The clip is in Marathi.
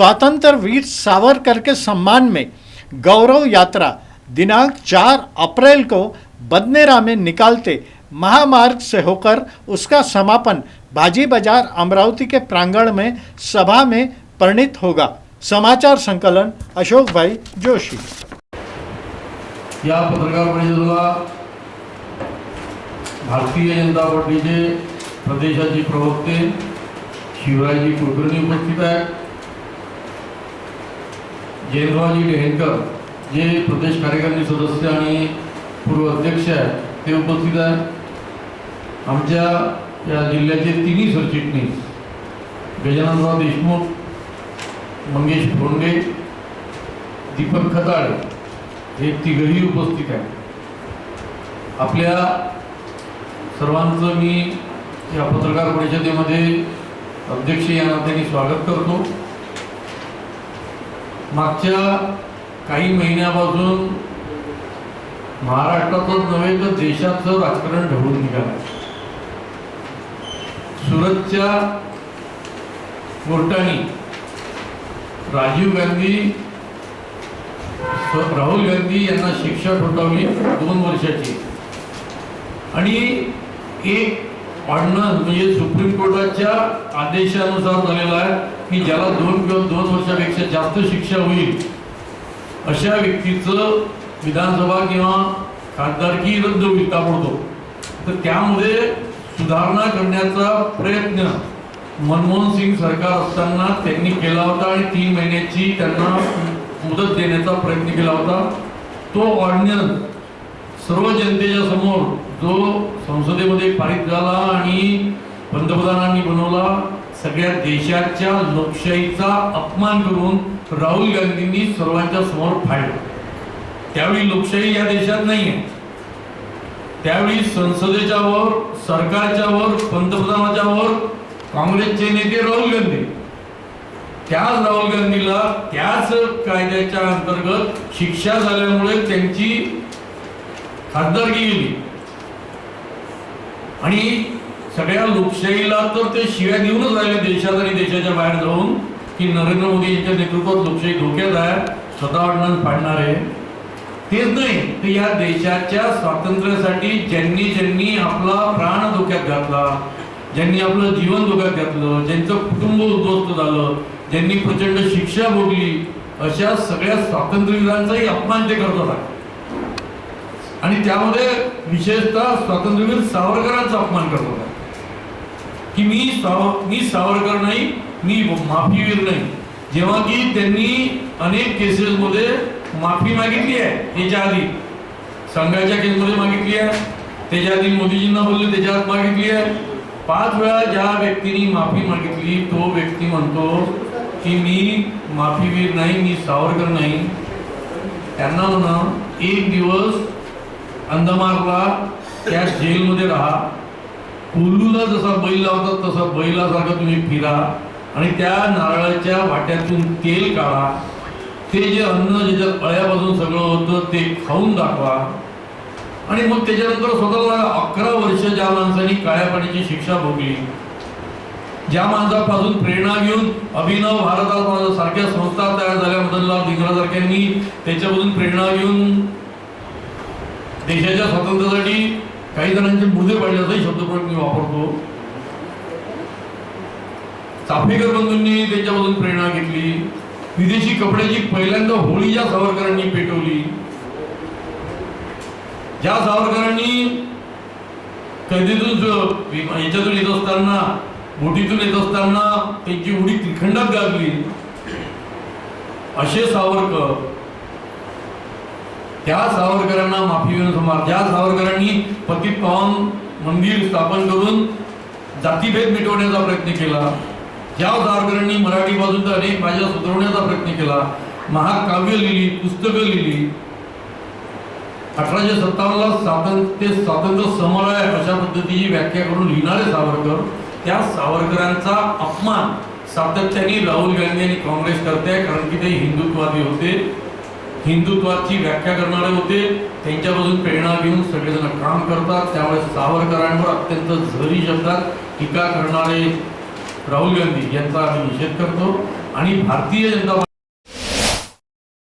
स्वातंत्र वीर सावरकर के सम्मान में गौरव यात्रा दिनांक 4 अप्रैल को बदनेरा में निकालते महामार्ग से होकर उसका समापन भाजी बाज़ार अमरावती के प्रांगण में सभा में परिणित होगा। समाचार संकलन अशोक भाई जोशी। या पत्रकार भारतीय जनता पार्टीचे प्रदेशाचे प्रवक्ते शिवराजी कुलकर्णी उपस्थित आहेत. जयंतरावजी ढेंकर जे प्रदेश कार्यकारिणी सदस्य आणि पूर्व अध्यक्ष आहेत ते उपस्थित आहेत. आमच्या या जिल्ह्याचे तिन्ही सरचिटणीस गजाननराव देशमुख मंगेश भोंडे दीपक खताळे हे तिघही उपस्थित आहेत. आपल्या सर्वांचं मी या पत्रकार परिषदेमध्ये अध्यक्ष या नात्याने स्वागत करतो. मागच्या काही महिन्यापासून महाराष्ट्रातच नव्हे तर देशाचं राजकारण ढवळून निघालं. सुरतच्या कोर्टाने राजीव गांधी राहुल गांधी यांना शिक्षा ठोठावली दोन वर्षाची. आणि एक ऑर्डनन्स म्हणजे सुप्रीम कोर्टाच्या आदेशानुसार झालेला आहे की ज्याला दोन किंवा दोन वर्षापेक्षा जास्त शिक्षा होईल अशा व्यक्तीचं विधानसभा किंवा खासदारकी रद्द होईल ताबडतोब. तर त्यामध्ये सुधारणा करण्याचा प्रयत्न मनमोहन सिंग सरकार असताना त्यांनी केला होता आणि तीन महिन्याची त्यांना मुदत देण्याचा प्रयत्न केला होता. तो ऑर्डिनन्स सर्व जनतेच्या समोर जो संसदेमध्ये पारित झाला आणि पंतप्रधानांनी बनवला सगळ्या देशाच्या लोकशाहीचा अपमान करून राहुल गांधींनी सर्वांच्या समोर फाडला. त्यावेळी लोकशाही या देशात नाही आहे त्यावेळी संसदेच्या वर सरकारच्या वर पंतप्रधानाच्या वर काँग्रेसचे नेते राहुल गांधी. त्याच राहुल गांधीला त्याच कायद्याच्या अंतर्गत शिक्षा झाल्यामुळे त्यांची खासदारकी गेली. आणि सगळ्या लोकशाहीला तर ते शिव्या देऊनच राहिले देशात आणि देशाच्या बाहेर जाऊन की नरेंद्र मोदी यांच्या नेतृत्वात लोकशाही धोक्यात आहे स्वतः ऑर्डिनन्स पाडणार आहे. तेच नाही तर या देशाच्या स्वातंत्र्यासाठी ज्यांनी ज्यांनी आपला प्राण धोक्यात घातला ज्यांनी आपलं जीवन धोक्यात घातलं ज्यांचं कुटुंब उद्ध्वस्त झालं ज्यांनी प्रचंड शिक्षा भोगली अशा सगळ्या स्वातंत्र्यवीरांचाही अपमान ते करत होता. आणि त्यामध्ये विशेषतः स्वातंत्र्यवीर सावरकरांचा अपमान करत होता. की मी साव मी सावरकर नाही मी माफीवीर नाही. जेव्हा की त्यांनी अनेक केसेसमध्ये माफी मागितली आहे याच्या आधी. संघाच्या केसमध्ये मागितली आहे. त्याच्या आधी मोदीजींना बोलले त्याच्या आत मागितली आहे. पाच वेळा ज्या व्यक्तीने माफी मागितली तो व्यक्ती म्हणतो की मी माफीवीर नाही मी सावरकर नाही. त्यांना म्हणा एक दिवस अंदमानला त्या जेलमध्ये राहा. कुल्लूला जसा बैल लावतात तसा बैलासारखं तुम्ही फिरा आणि त्या नारळाच्या वाट्यातून तेल काढा. ते जे अन्न ज्याच्यात अळ्यापासून सगळं होतं ते खाऊन दाखवा. आणि मग त्याच्यानंतर स्वतःला अकरा वर्ष ज्या माणसाने काळ्या पाण्याची शिक्षा भोगली ज्या माणसापासून प्रेरणा घेऊन अभिनव भारतात सारख्या संस्था तयार झाल्या मदनलाल धिंगरासारख्यांनी त्याच्यापासून प्रेरणा घेऊन देशाच्या स्वातंत्र्यासाठी काही जणांचे मुर्दे पाडल्याचाही शब्दप्रयोग मी वापरतो. चाफेकर बंधूंनी त्यांच्यापासून प्रेरणा घेतली. विदेशी कपड्याची पहिल्यांदा होळी ज्या सावरकरांनी पेटवली ज्या सावरकरांनी कैदेतून याच्यातून येत असताना बोटीतून येत असताना त्यांची उडी त्रिखंडात गाजली. असे सावरकर त्या सावरकरांना माफी घेऊन समाज ज्या सावरकरांनी पतित पावन मंदिर स्थापन करून जातीभेद मिटवण्याचा प्रयत्न केला ज्या सावरकरांनी मराठी बाजून अनेक भाषा सुधारवण्याचा प्रयत्न केला महाकाव्य लिहिली पुस्तकं लिहिली अठराशे सत्तावन्नला स्वातंत्र्य स्वातंत्र्य समर आहे अशा पद्धतीची व्याख्या करून लिहिणारे सावरकर त्या सावरकरांचा अपमान सातत्याने राहुल गांधी आणि काँग्रेस करते कारण की ते हिंदुत्ववादी होते. हिंदुत्वाची व्याख्या करणारे होते. त्यांच्यापासून प्रेरणा घेऊन सगळेजण काम करतात. त्यामुळे सावरकरांवर अत्यंत झरी शब्दात टीका करणारे राहुल गांधी यांचा आम्ही निषेध करतो. आणि भारतीय जनता